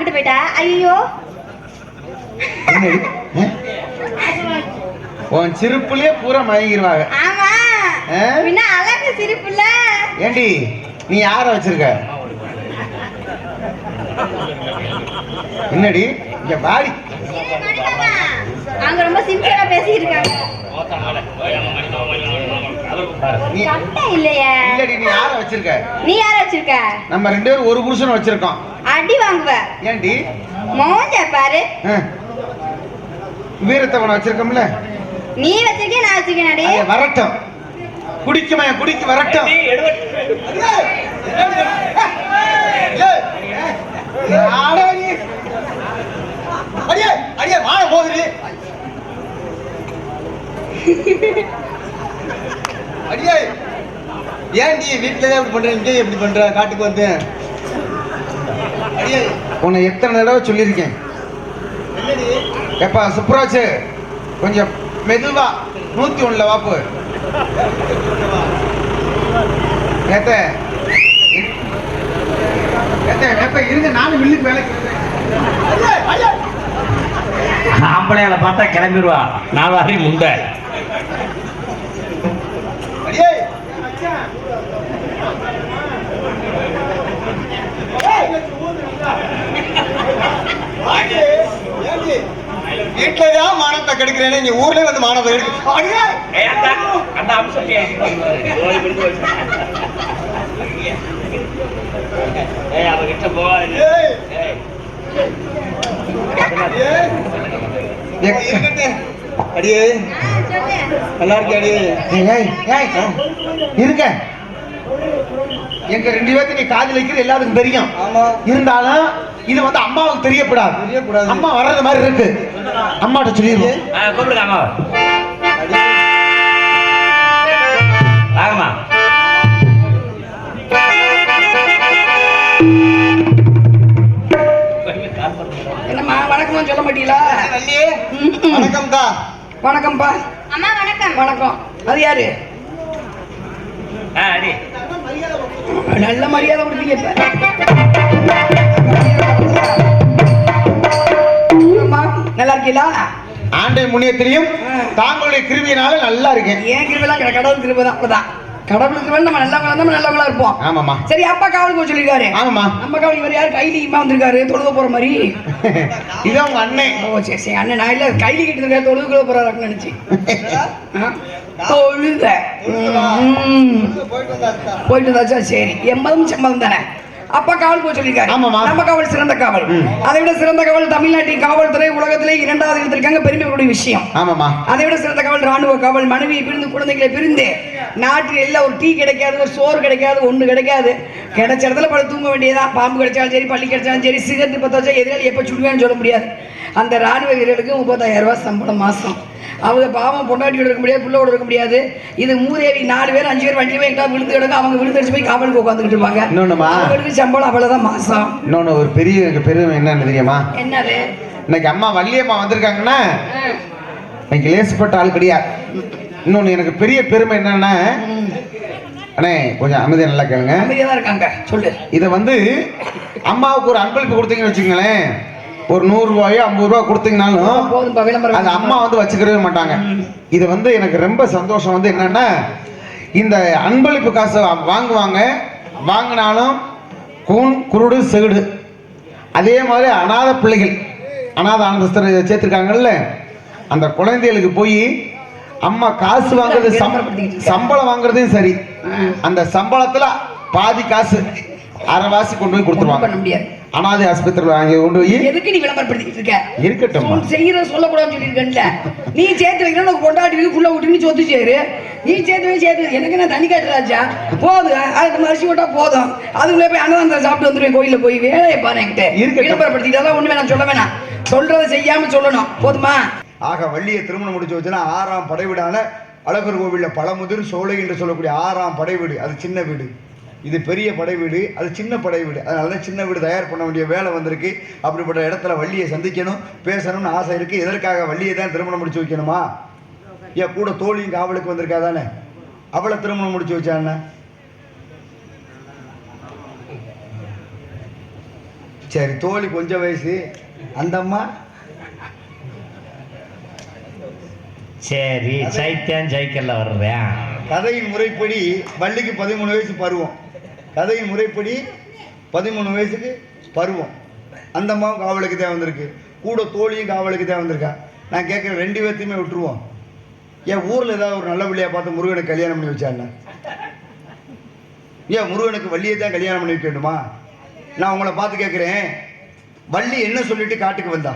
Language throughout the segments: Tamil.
அங்கிட்டு போயிட்டா? ஐயோ? உன் சிரிப்புலயே பூரா மயங்கிருவாங்க. ஆமா. ஆ? பின்ன அழகு சிரிப்புல. ஏண்டி நீ யார வச்சிருக்க? என்னடி? இங்க பாடி அவங்க ரொம்ப சிம்பிளா பேசிட்டு இருக்காங்க நீ இல்லையே. இல்லடி நீ யார வச்சிருக்க? நீ யார வச்சிருக்க? நம்ம ரெண்டு பேரும் ஒரு புருஷன் வச்சிருக்கோம். அடி வாங்குவ. ஏண்டி மோஞ்ச பாரு. ஆ. வீரத்தவனை வச்சிருக்கோம்ல. நீ வச்சிருக்கே நான் வச்சிருக்கேன் அடி வரட்டும். குடிக்குமே குடிக்கு வரட்டும். நீ? அடியே, அடியே, வாழ போகுது. அடியே. ஏன்டி வீட்டுல இப்படி பண்ற இங்கே எப்படி பண்ற காட்டுக்கு வந்து? உன்னை எத்தனை தடவை சொல்லியிருக்கேன்? என்னடி? எப்பா சுப்ராஜ் கொஞ்சம் மெதுவா. நூத்தி ஒண்ணுல வாப்பு ஏத்த ஏத்த ஏத்த இருங்க நானும் மில்லுக்கு வேலைக்கு. ஆம்பளையால பார்த்தா கிளம்பிடுவா. நான் வாரி முண்டை அடியே. வீட்டுலதான் மானத்தை கெடுக்கிறேன்னு இங்க ஊர்லயே வந்து மானத்தை அடியே. நல்லா இருக்கே அடியே? ஏய், ஏய், ஏய், இருங்க. எங்க ரெண்டு பேர்த்து நீ காதல் வைக்கிறது எல்லாத்துக்கும் தெரியும். ஆமா. இருந்தாலும் இது வந்து அம்மாவுக்கு தெரியக்கூடாது. தெரியக்கூடாது. அம்மா வர்றது மாதிரி இருக்கு. அம்மாட்ட கூப்பிடுங்க அம்மா. வாங்கம்மா. என்னம்மா வணக்கம்னு சொல்ல மாட்டீங்களா? வள்ளியே, வணக்கம்க்கா. வணக்கம்ப்பா. அம்மா வணக்கம். வணக்கம். அது யாரு? ஆ அடி. நல்ல மரியாதை கொடுத்தீங்க நல்லா இருக்கீங்களா ஆண்டை முன்னியத்திலையும் தாங்களுடைய கிருமியினால நல்லா இருக்கேன் ஏன் கிடையாது கடவுள் கிருபை தான் அப்படிதான் கடவுள் கிருபை நம்ம நல்லவங்களா நம்ம நல்லவங்களா இருப்போம். ஆமாம்மா. சரி அப்பா காவல் போக சொல்லிருக்காரு ஆமாம்மா. நம்ம காவல் இவர் யார்? கைலியுமா வந்திருக்காரு தொழுக போற மாதிரி. இதான் உங்க அண்ணன் ஓ சரி சரி அண்ணன் நான் இல்ல கைலி கிட்ட இருக்காரு தொழுகுள்ள போறாருன்னு நினைச்சு? தொழுக. போயிட்டு வந்தாச்சா? சரி எம்மதம் செம்மதம் தானே? அப்பா காவல் போய் சொல்லியிருக்காரு. நம்ம காவல் சிறந்த காவல். அதை விட சிறந்த காவல் தமிழ்நாட்டின் காவல்துறை உலகத்திலே இரண்டாவது இடத்திற்காங்க பெருமைக்கூடிய விஷயம். ஆமாம்மா. அதை விட சிறந்த காவல் ராணுவ காவல் மனைவியை பிரிந்து குழந்தைகளை பிரிந்து நாட்டில் எல்லாம் ஒரு டீ கிடைக்காது ஒரு சோறு கிடைக்காது ஒண்ணு கிடைக்காது. கிடைச்ச இடத்துல படுத்து தூங்க வேண்டியதான் பாம்பு கிடைச்சாலும் சரி பள்ளி கிடைச்சாலும் சரி சிகரெட் பத்த வச்சா எதிராளி எப்போ சுடுவேன்னு சொல்ல முடியாது. அந்த ராணுவ வீரர்களுக்கு முப்பத்தாயிரம் ரூபாய் சம்பளம் மாசம். அவங்க பாவம் பொண்டாட்டியோட இருக்க முடியாது பிள்ளையோட இருக்க முடியாது. இது மூதேவி நாலு பேர் அஞ்சு பேர் வண்டி போய் எங்கிட்ட விழுந்து கிடக்கும் அவங்க விழுந்தடிச்சு போய் காவலுக்கு உட்காந்துக்கிட்டு இருப்பாங்க? அவங்களுக்கு சம்பளம் அவ்வளவுதான் மாசம். இன்னொன்னு ஒரு பெரிய பெருமை என்னன்னு தெரியுமா? என்னது? இன்னைக்கு அம்மா வள்ளியம்மா வந்திருக்காங்கன்னா இன்னைக்கு லேசுப்பட்ட ஆள் கிடையாது இன்னொன்னு எனக்கு பெரிய பெருமை என்னன்னா அண்ணே கொஞ்சம் அமைதியா நல்லா கேளுங்க. அமைதியா தான் இருக்காங்க சொல்லு. இதை வந்து அம்மாவுக்கு ஒரு அன்பளிப்பு கொடுத்தீங்கன்னு வச்சுங்களேன் ஒரு நூறு ரூபாயோ ஐம்பது ரூபா கொடுத்தீங்கனாலும் அது அம்மா வந்து வச்சுக்கிறவே மாட்டாங்க. இது வந்து எனக்கு ரொம்ப சந்தோஷம் வந்து என்னன்னா இந்த அன்பளிப்பு காசை வாங்குவாங்க. வாங்கினாலும் கூன் குருடு செகுடு. அதே மாதிரி அநாத பிள்ளைகள். அநாத ஆனந்தஸ்தர் சேர்த்துருக்காங்கல்ல. அந்த குழந்தைகளுக்கு போய் அம்மா காசு வாங்குறது சம்- சம்பளம் வாங்குறதையும் சரி. அந்த சம்பளத்துல பாதி காசு. அரைவாசி கொண்டு போய் கொடுத்துருவாங்க. பண்ண முடியாது. அனாதை ஆஸ்பத்திரியில் வாங்கி கொண்டு போய் எதுக்கு நீ விளம்பரப்படுத்திக்கிட்டு இருக்க? இருக்கட்டும் செய்யற சொல்லக்கூடாதுன்னு சொல்லியிருக்கேன்ல. நீ சேர்த்து வைக்கிற உனக்கு கொண்டாடி புள்ள விட்டு நீ சொத்து சேரு. நீ சேர்த்து வை சேர்த்து. எனக்கு என்ன தண்ணி காட்டுறாச்சா போதும். அது அரிசி விட்டா போதும். அதுக்குள்ளே போய் அன்னதானத்தை சாப்பிட்டு வந்துருவேன் கோயில்ல போய். வேலையை பாரு என்கிட்ட. இருக்கட்டும். விளம்பரப்படுத்திட்டாதான் ஒண்ணு வேணாம் சொல்ல வேணாம். சொல்றதை செய்யாம சொல்லணும். போதுமா? ஆக வள்ளியை திருமணம் முடிச்சு வச்சுன்னா ஆறாம் படைவீடான அழகர் கோவிலில் பழமுதிர் சோலை என்று சொல்லக்கூடிய ஆறாம் படை வீடு அது சின்ன வீடு. இது பெரிய படை வீடு அது சின்ன படை வீடு. அதனால தான் சின்ன வீடு தயார் பண்ண வேண்டிய வேலை வந்திருக்கு. அப்படிப்பட்ட இடத்துல வள்ளியை சந்திக்கணும் பேசணும்னு ஆசை இருக்கு. எதற்காக வள்ளியை தான் திருமணம் முடிச்சு வைக்கணுமா? ஏன் கூட தோழியும் காவலுக்கு வந்திருக்கா தானே அவளை திருமணம் முடிச்சு வச்சாண்ணே சரி தோழி கொஞ்சம் வயசு. அந்த அம்மா? சரி சைத்தியம் சைக்கிள்ல வர்றேன். கதையின் முறைப்படி வள்ளிக்கு பதிமூணு வயசு பருவம். கதையின் முறைப்படி பதிமூணு வயசுக்கு பருவம். அந்த அம்மாவும் காவலுக்கு தான் வந்திருக்கு. கூட தோழியும் காவலுக்கு தான் வந்திருக்கா. நான் கேட்குறேன் ரெண்டு பேர்த்தையுமே விட்டுருவோம். ஏன் ஊரில் ஏதாவது ஒரு நல்ல பிள்ளையாக பார்த்து முருகனுக்கு கல்யாணம் பண்ணி வச்சாண்ணா ஏன் முருகனுக்கு வள்ளியை தான் கல்யாணம் பண்ணி வைக்க வேண்டுமா? நான் உங்களை பார்த்து கேட்குறேன். வள்ளி என்ன சொல்லிட்டு காட்டுக்கு வந்தா?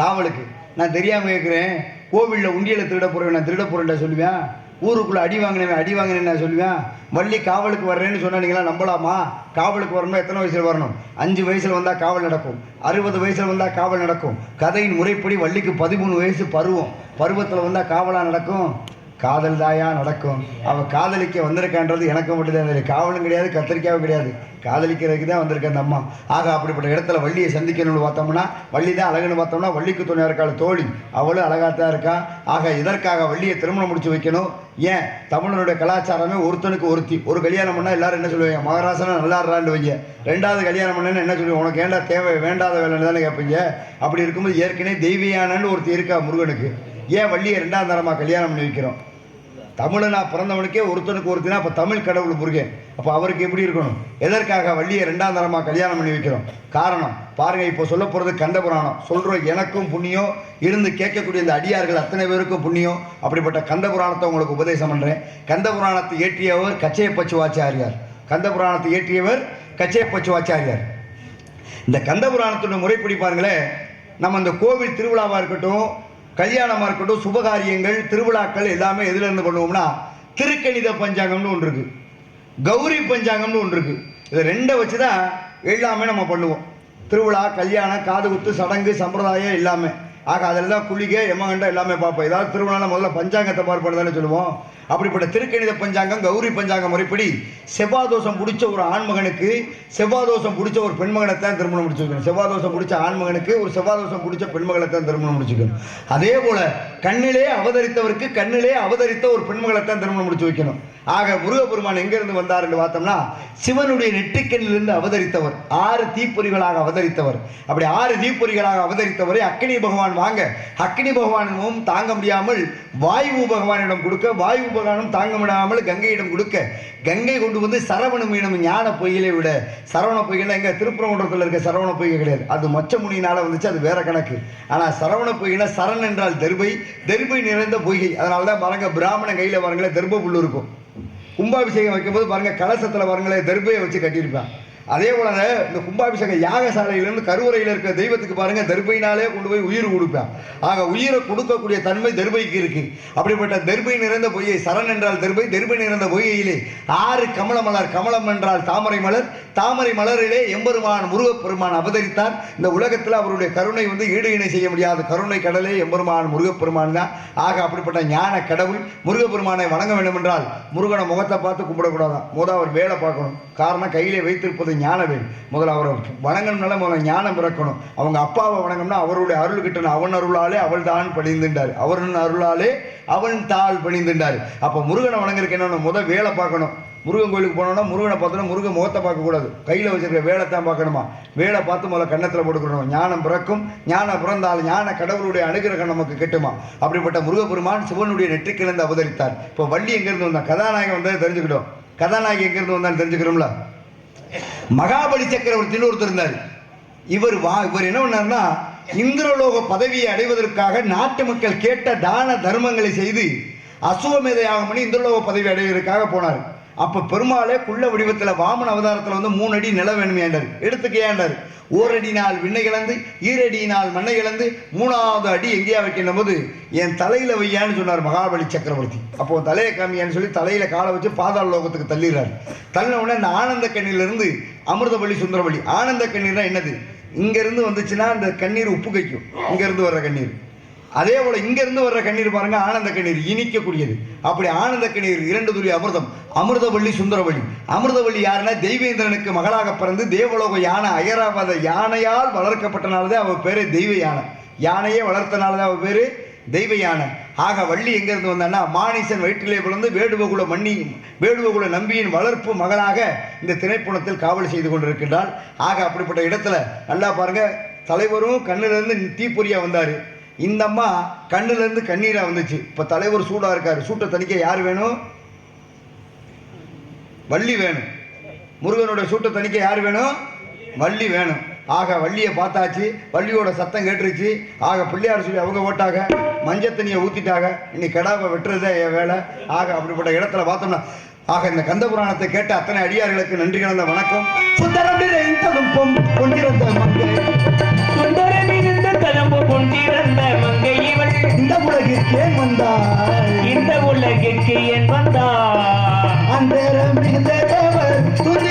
காவலுக்கு. நான் தெரியாமல் கேட்குறேன். கோவிலில் உண்டியலை திருட போகிறேன் நான் திருட போகிறேன்டா சொல்லுவேன் ஊருக்குள்ளே அடி வாங்கினவன் அடி வாங்கினேன் நான் சொல்லுவேன்? வள்ளி காவலுக்கு வர்றேன்னு சொன்னீங்களா நம்பலாமா? காவலுக்கு வரணும் எத்தனை வயசில் வரணும்? அஞ்சு வயசில் வந்தால் காவல் நடக்கும். அறுபது வயசில் வந்தால் காவல் நடக்கும். கதையின் முறைப்படி வள்ளிக்கு பதிமூணு வயசு பருவம். பருவத்தில் வந்தால் காவலாக நடக்கும். காதல் தாயா நடக்கும். அவள் காதலிக்க வந்திருக்கான்றது எனக்கு மட்டும்தான் தெரியும். காவலும் கிடையாது கத்திரிக்காவும் கிடையாது. காதலிக்கிறதுக்கு தான் வந்திருக்க அந்த அம்மா. ஆக அப்படிப்பட்ட இடத்துல வள்ளியை சந்திக்கணும்னு பார்த்தோம்னா வள்ளி தான் அழகுன்னு பார்த்தோம்னா வள்ளிக்கு துணையாக இருக்காள் தோழி. அவளும் அழகாத்தான் இருக்கா. ஆக இதற்காக வள்ளியை திருமணம் முடிச்சு வைக்கணும். ஏன்? தமிழனுடைய கலாச்சாரமே ஒருத்தனுக்கு ஒருத்தி. ஒரு கல்யாணம் பண்ணால் எல்லாரும் என்ன சொல்லுவாங்க? மகாராசனா நல்லா இருறான்னு வைங்க ரெண்டாவது கல்யாணம் பண்ணேன்னு என்ன சொல்லுவாங்க? உனக்கு ஏண்டா தேவை வேண்டாத வேலைன்னு தானே கேட்பீங்க? அப்படி இருக்கும்போது ஏற்கனவே தெய்வியானன்னு ஒருத்தி இருக்கா முருகனுக்கு. ஏன் வள்ளியை ரெண்டாம் தரமாக கல்யாணம் பண்ணி வைக்கிறோம்? தமிழை நான் பிறந்தவனுக்கே ஒருத்தனுக்கு ஒருத்தனா அப்போ தமிழ் கடவுள் முருகன். அப்போ அவருக்கு எப்படி இருக்கணும்? எதற்காக வள்ளியை ரெண்டாம் தரமாக கல்யாணம் பண்ணி வைக்கிறோம்? காரணம் பாருங்க இப்போ சொல்ல போகிறது கந்த புராணம். சொல்கிறோம் எனக்கும் புண்ணியம் இருந்து கேட்கக்கூடிய இந்த அடியார்கள் அத்தனை பேருக்கும் புண்ணியம். அப்படிப்பட்ட கந்த புராணத்தை உங்களுக்கு உபதேசம் பண்ணுறேன் கந்த புராணத்தை இயற்றியவர் கச்சையப்பச்சுவாச்சாரியார் கந்த புராணத்தை இயற்றியவர் கச்சையப்பச்சுவாச்சாரியார் இந்த கந்த புராணத்துடைய முறைப்படி பாருங்களேன் நம்ம இந்த கோவில் திருவிழாவாக இருக்கட்டும் கல்யாணமாக இருக்கட்டும் சுபகாரியங்கள் திருவிழாக்கள் எல்லாமே எதுல இருந்து பண்ணுவோம்னா திருக்கணித பஞ்சாங்கம்னு ஒன்று இருக்குது கௌரி பஞ்சாங்கம்னு ஒன்று இருக்குது இதை ரெண்டை வச்சு தான் எல்லாமே நம்ம பண்ணுவோம். திருவிழா கல்யாணம் காது குத்து சடங்கு சம்பிரதாயம் எல்லாமே. ஆக அதில் தான் குளிகை எம்மகண்டம் எல்லாமே பார்ப்போம். ஏதாவது திருவிழா முதல்ல பஞ்சாங்கத்தை பார்ப்பது தானே சொல்லுவோம். அப்படிப்பட்ட திருக்கணித பஞ்சாங்கம் கௌரி பஞ்சாங்கம் முறைப்படி செவ்வாதோஷம் பிடிச்ச ஒரு ஆண்மகனுக்கு செவ்வாதோஷம் பிடிச்ச ஒரு பெண்மகனை தான் திருமணம் முடிச்சுக்கணும் செவ்வாதோஷம் பிடிச்ச ஆண்மகனுக்கு ஒரு செவ்வாதோஷம் பிடிச்ச பெண்மகளை தான் திருமணம் முடிச்சுக்கணும் அதே போல கண்ணிலே அவதரித்தவருக்கு கண்ணிலே அவதரித்த ஒரு பெண்மகளை தான் திருமணம் முடிச்சு வைக்கணும். ஆக முருகபெருமான் எங்கிருந்து வந்தார் என்று பார்த்தோம்னா சிவனுடைய நெற்றிக்கண்ணிலிருந்து அவதரித்தவர் ஆறு தீப்பொறிகளாக அவதரித்தவர். அப்படி ஆறு தீப்பொறிகளாக அவதரித்தவரை அக்னி பகவான் வாங்க அக்னி பகவானும் தாங்க முடியாமல் வாயு பகவானிடம் கொடுக்க வாயு புராணம் தாங்க முடியாமல் கங்கையிடம் கொடுக்க. கங்கை கொண்டு வந்து சரவண மீனம் ஞான பொய்களை விட சரவண பொய்கள் எங்க? திருப்பரங்குன்றத்தில் இருக்க சரவண பொய்கை கிடையாது. அது மொச்ச முனியினால வந்துச்சு அது வேற கணக்கு. ஆனா சரவண பொய்கைனா சரண் என்றால் தெருபை தெருபை நிறைந்த பொய்கை. அதனால தான் பாருங்க பிராமணன் கையில பாருங்களேன் தெருப புல்லு இருக்கும். கும்பாபிஷேகம் வைக்கும்போது பாருங்க கலசத்துல பாருங்களேன் தெருப்பையை வச்சு கட்டியிருப்பான். அதே போல இந்த கும்பாபிஷேக யாகசாலையிலிருந்து கருவறையில் இருக்கிற தெய்வத்துக்கு பாருங்க தர்பையினாலே கொண்டு போய் உயிர் கொடுப்பேன். ஆக உயிரை கொடுக்கக்கூடிய தன்மை தர்பைக்கு இருக்கு. அப்படிப்பட்ட தர்பை நிறைந்த பொய்யை சரண் என்றால் தர்பை தர்பை நிறைந்த பொய்யிலே ஆறு கமல மலர் கமலம் என்றால் தாமரை மலர். தாமரை மலரிலே எம்பெருமான் முருகப்பெருமான் அவதரித்தார். இந்த உலகத்தில் அவருடைய கருணை வந்து ஈடு இணை செய்ய முடியாத கருணை கடலே எம்பெருமான் முருகப்பெருமான் தான். ஆக அப்படிப்பட்ட ஞான கடவுள் முருகப்பெருமானை வணங்க வேண்டும் என்றால் முருகனை முகத்தை பார்த்து கும்பிடக்கூடாதான். மோதா அவர் வேலை பார்க்கணும். காரணம் கையிலே வைத்திருப்பது ஞான வேல் முதல்ல அவரை வணங்கணும்னால முதல்ல ஞானம் பிறக்கணும். அவங்க அப்பாவை வணங்கம்னா அவருடைய அருள் கிட்டணும். அவன் அருளாலே அவள் தான் பணிந்துண்டார் அவரின் அருளாலே அவன் தாள் பணிந்துண்டார் அப்போ முருகனை வணங்குறதுக்கு என்ன முதல் வேலை பார்க்கணும். முருகன் கோயிலுக்கு போனோம்னா முருகனை பார்த்தோன்னா முருகன் முகத்தை பார்க்கக்கூடாது கையில் வச்சிருக்க வேலை தான் பார்க்கணுமா? வேலை பார்த்து முதல்ல கன்னத்தில் போட்டுக்கணும். ஞானம் பிறக்கும். ஞானம் பிறந்தால் ஞான கடவுளுடைய அனுகிரகம் நமக்கு கிட்டுமா? அப்படிப்பட்ட முருகப்பெருமான் சிவனுடைய நெற்றிக்கிழந்து அவதரித்தார். இப்போ வள்ளி எங்கேருந்து வந்தான்? கதாநாயகன் வந்ததை தெரிஞ்சுக்கிட்டோம். கதாநாயகி எங்கேருந்து வந்தான்னு தெரிஞ்சுக்கிறோம்ல? மகாபலி சக்கரவர்த்தின்னு ஒருத்தர் இருந்தார். இவர் வா இவர் என்ன பண்ணார்னா இந்திரலோக பதவியை அடைவதற்காக நாட்டு மக்கள் கேட்ட தான தர்மங்களை செய்து அசுவமேத யாகம் பண்ணி இந்திரலோக பதவி அடைவதற்காக போனார். அப்போ பெருமாளே குள்ள வடிவத்தில் வாமன அவதாரத்தில் வந்து மூணு அடி நில வேணுமேண்டார் எடுத்துக்க ஏண்டார் நாள் விண்ணை இழந்து ஈரடியினால் மண்ணை இழந்து மூணாவது அடி எங்கேயா வைக்கின்ற போது என் தலையில் வையான்னு சொன்னார் மகாபலி சக்கரவர்த்தி. அப்போ தலையை காமியான்னு சொல்லி தலையில் காலை வச்சு பாதாள லோகத்துக்கு தள்ளிடுறார். தள்ளின உடனே இந்த ஆனந்த கண்ணிலிருந்து அமிர்தபலி சுந்தரபலி. ஆனந்த கண்ணீர்னா என்னது? இங்கேருந்து வந்துச்சுன்னா அந்த கண்ணீர் உப்பு கைக்கும் இங்கேருந்து வர்ற கண்ணீர். அதே போல இங்கேருந்து வர்ற கண்ணீர் பாருங்க ஆனந்த கண்ணீர் இனிக்கக்கூடியது. அப்படி ஆனந்த கண்ணீர் இரண்டு துளி அமிர்தம் அமிர்தவள்ளி சுந்தரவள்ளி. அமிர்தவள்ளி யாருன்னா தெய்வேந்திரனுக்கு மகளாக பிறந்து தேவலோக யானை அயராவாத யானையால் வளர்க்கப்பட்டனால்தான் அவள் பேரு தெய்வ யானை யானையே வளர்த்தனாலதான் அவள் பேரு தெய்வ யானை ஆக வள்ளி எங்கேருந்து வந்தான்னா மானிசன் வயிற்றிலே பிறந்து வேடுவகுல மன்னி வேடுவகுல நம்பியின் வளர்ப்பு மகளாக இந்த திரைப்படத்தில் காவல் செய்து கொண்டிருக்கின்றாள் ஆக அப்படிப்பட்ட இடத்துல நல்லா பாருங்க தலைவரும் கண்ணிலிருந்து தீப்பொறியாக வந்தார். இந்த அம்மா கண்ணுலேருந்து கண்ணீரா வந்துச்சு. இப்போ தலைவர் சூடாக இருக்காரு. சூட்டை தணிக்க யார் வேணும்? வள்ளி வேணும். முருகனுடைய சூட்டை தணிக்க யார் வேணும்? வள்ளி வேணும். ஆக வள்ளியை பார்த்தாச்சு. வள்ளியோட சத்தம் கேட்டுருச்சு. ஆக பிள்ளையார் சொல்லி அவங்க ஓட்டாக மஞ்சள் தண்ணியை ஊற்றிட்டாங்க இன்னைக்கு கெடாவை வெட்டுறதே என் வேலை. ஆக அப்படிப்பட்ட இடத்துல பார்த்தோம்னா ஆக இந்த கந்த புராணத்தை கேட்ட அத்தனை அடியார்களுக்கு நன்றி கலந்த வணக்கம். சுந்தரம் நிறைந்ததும் கொண்டிருந்த மங்கை இவள். இந்த உலகிற்கு ஏன் வந்தாள். இந்த உலகிற்கு ஏன் வந்தாள்? அந்த தேவர்